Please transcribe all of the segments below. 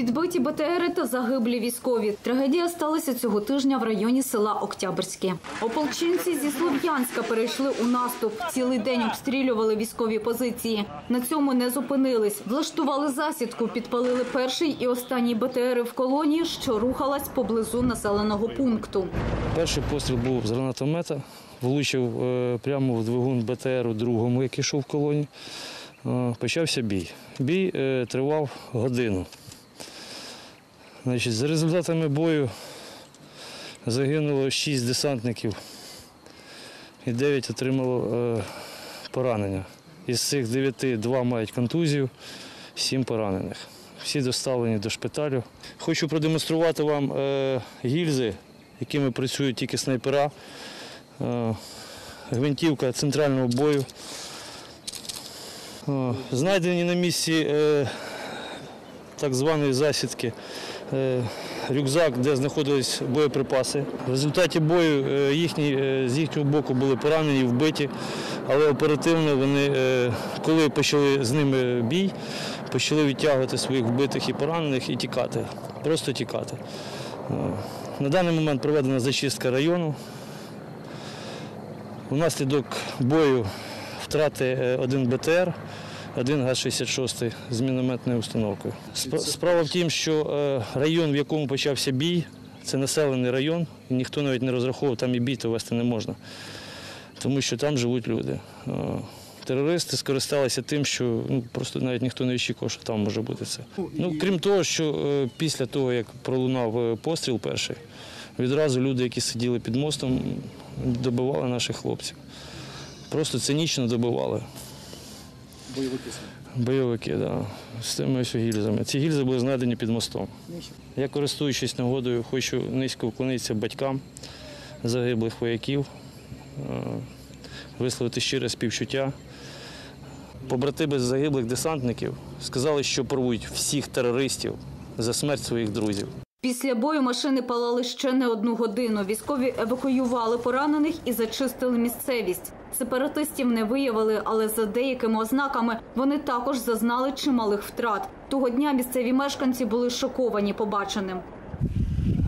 Підбиті БТРи та загиблі військові. Трагедія сталася цього тижня в районі села Октябрське. Ополченці зі Слов'янська перейшли у наступ. Цілий день обстрілювали військові позиції. На цьому не зупинились. Влаштували засідку, підпалили перший і останній БТРи в колонії, що рухалась поблизу населеного пункту. Перший постріл був з гранатомета, влучив е, прямо в двигун БТРу другому, який йшов в колоні. Е, Почався бій. Бій е, тривав годину. Значить, за результатами бою загинуло 6 десантників і 9 отримало е, поранення. Із цих 9 два мають контузію, 7 поранених. Всі доставлені до шпиталю. Хочу продемонструвати вам е, гільзи, якими працюють тільки снайпера, е, гвинтівка центрального бою. Знайдені на місці так званої засідки рюкзак, де знаходились боєприпаси. В результаті бою е, їхні, е, з їхнього боку були поранені, вбиті, але оперативно вони, е, коли почали з ними бій, почали відтягувати своїх вбитих і поранених і тікати, просто тікати. Е, На даний момент проведена зачистка району. Внаслідок бою втрати е, один БТР, один ГАЗ-66 з мінометною установкою. Спра- Справа в тім, що е, район, в якому почався бій, це населений район, і ніхто навіть не розраховував, там і бій то вести не можна, тому що там живуть люди. Е, Терористи скористалися тим, що ну, просто навіть ніхто не очікував, що там може бути це. Ну, крім того, що е, після того, як пролунав постріл перший, відразу люди, які сиділи під мостом, добивали наших хлопців. Просто цинічно добивали. Бойовики. Бойовики, да, з тими ось гільзами. Ці гільзи були знайдені під мостом. Я, користуючись нагодою, хочу низько вклонитися батькам загиблих вояків, е, висловити щире співчуття. Побратими загиблих десантників сказали, що порвуть всіх терористів за смерть своїх друзів. Після бою машини палали ще не одну годину. Військові евакуювали поранених і зачистили місцевість. Сепаратистів не виявили, але за деякими ознаками вони також зазнали чималих втрат. Того дня місцеві мешканці були шоковані побаченим.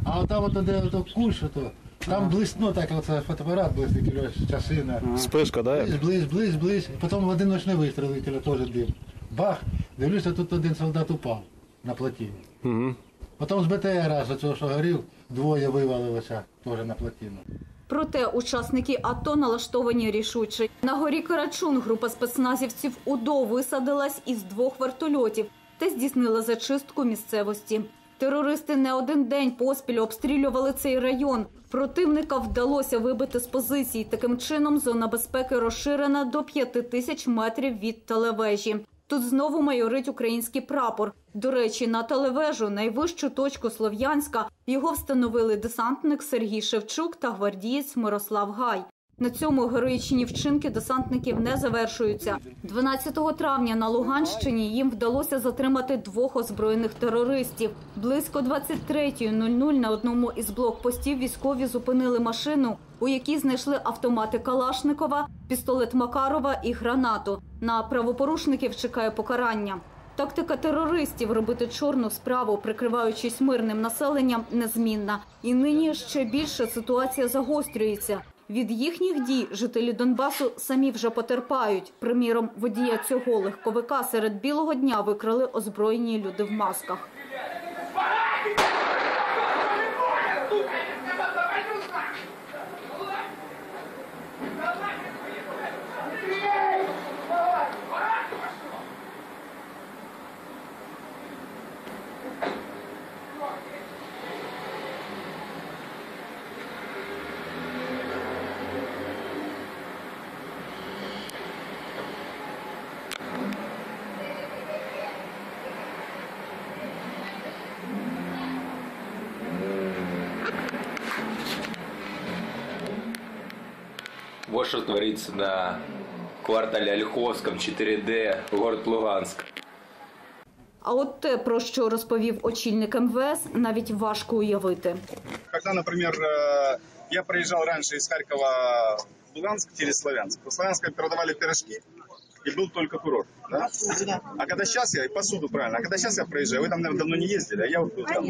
А от там, от, де ото куш, ото, там блисно, так оце фотоапарат блистить, часина. Спишка, да? Близь, близь, близь, близь. Потім в один ночний вистріл теж дим. Бах, дивлюся, тут один солдат упав на плотині. Угу. Потім з БТР, з цього, що горів, двоє вивалилося теж на плотину. Проте учасники АТО налаштовані рішуче. На горі Карачун група спецназівців УДО висадилась із двох вертольотів та здійснила зачистку місцевості. Терористи не один день поспіль обстрілювали цей район. Противника вдалося вибити з позицій. Таким чином зона безпеки розширена до 5 тисяч метрів від телевежі. Тут знову майорить український прапор. До речі, на телевежу, найвищу точку Слов'янська, його встановили десантник Сергій Шевчук та гвардієць Мирослав Гай. На цьому героїчні вчинки десантників не завершуються. 12 травня на Луганщині їм вдалося затримати двох озброєних терористів. Близько 23.00 на одному із блокпостів військові зупинили машину, у якій знайшли автомати Калашникова, пістолет Макарова і гранату. На правопорушників чекає покарання. Тактика терористів робити чорну справу, прикриваючись мирним населенням, незмінна. І нині ще більше ситуація загострюється. Від їхніх дій жителі Донбасу самі вже потерпають. Приміром, водія цього легковика серед білого дня викрали озброєні люди в масках. Вот что творится на квартале Ольховском, 4D, город Луганск. А от те, про що розповів очільник МВС, навіть важко уявити. Когда, например, э, я проезжал раньше из Харькова в Луганск через Славянск. В Славянске передавали пирожки, и был только курорт. Да? А когда сейчас я, посуду правильно, а когда сейчас я проезжаю, вы там, наверное, давно не ездили, а я вот был там,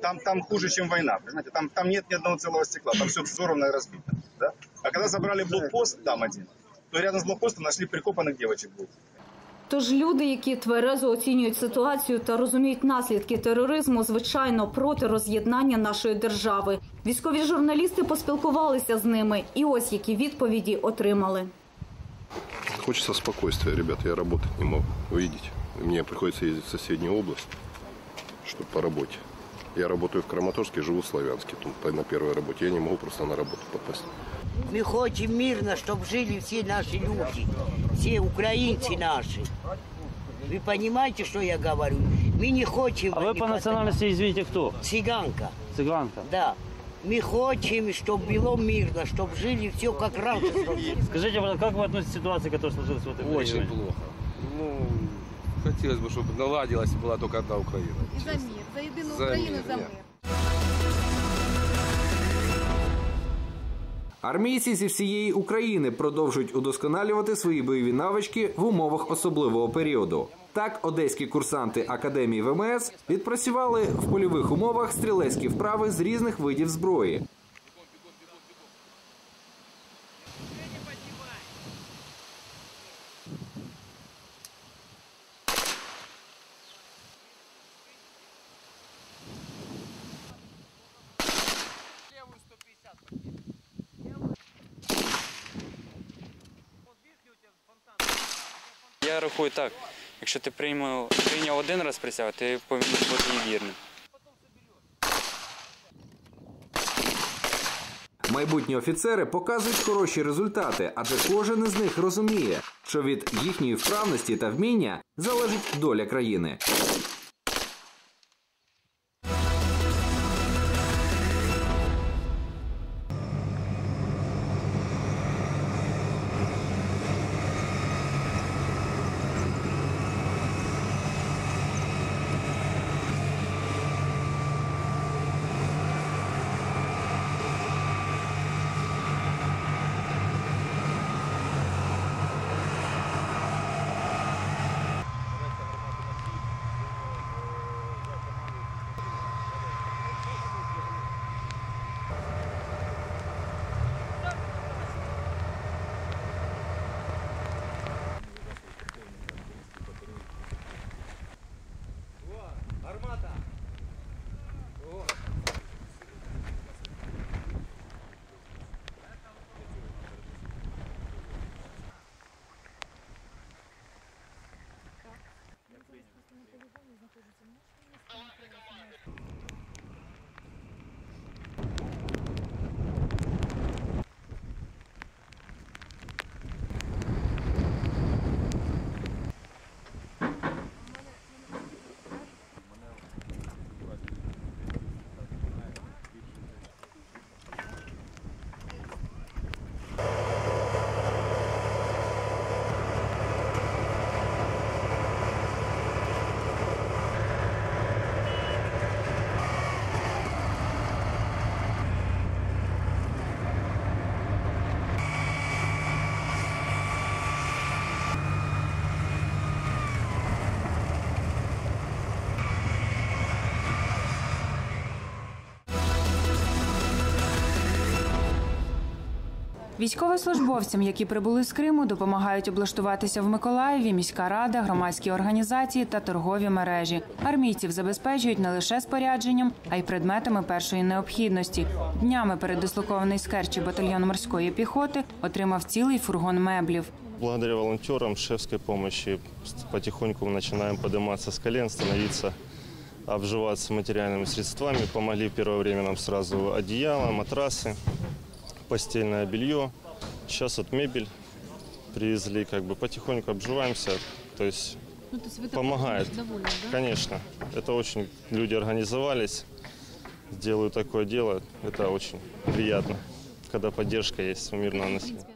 там, там хуже, чем война, понимаете? Там, там нет ни одного целого стекла, там все взорвано и разбито. Да? А когда забрали блокпост, там один, то рядом с блокпостом нашли прикопанных девочек. двух. Тож люди, які тверезо оцінюють ситуацію та розуміють наслідки тероризму, звичайно, проти роз'єднання нашої держави. Військові журналісти поспілкувалися з ними, і ось які відповіді отримали. Хочется спокойствия, ребята. Я работать не могу. Вы видите, мне приходится ездить в соседнюю область, чтобы по работе. Я работаю в Краматорске, живу в Славянске, тут на первой работе. Я не могу просто на работу попасть. Мы хотим мирно, чтобы жили все наши люди, все украинцы наши. Вы понимаете, что я говорю? Мы не хотим... А вы по национальности, извините, кто? Цыганка, Цыганка. да. Мы хотим, чтобы было мирно, чтобы жили все как раньше. Скажите, как вы относитесь к ситуации, которая сложилась в этом Очень плохо. Ну, хотелось бы, чтобы наладилась и была только одна Украина. І за мир, за єдину За Україну, мир, за ні. мир. Армійці зі всієї України продовжують удосконалювати свої бойові навички в умовах особливого періоду. Так, одеські курсанти академії ВМС відпрацювали в польових умовах стрілецькі вправи з різних видів зброї. Я рахую так, якщо ти прийняв, прийняв один раз присягу, ти повинен бути і вірним. Майбутні офіцери показують хороші результати, адже кожен із них розуміє, що від їхньої вправності та вміння залежить доля країни. Військовослужбовцям, які прибули з Криму, допомагають облаштуватися в Миколаєві, міська рада, громадські організації та торгові мережі. Армійців забезпечують не лише спорядженням, а й предметами першої необхідності. Днями передислокований з Керчі батальйон морської піхоти отримав цілий фургон меблів. Благодаря волонтерам, шефской помощи потихоньку мы начинаем подниматься с колен, становиться, обживаться материальными средствами. Помогли в первое время нам сразу одеяло, матрасы, постельное белье. Сейчас вот мебель привезли, как бы потихоньку обживаемся. То есть помогает. Конечно, это очень люди организовались, делают такое дело. Это очень приятно, когда поддержка есть у мирного населения.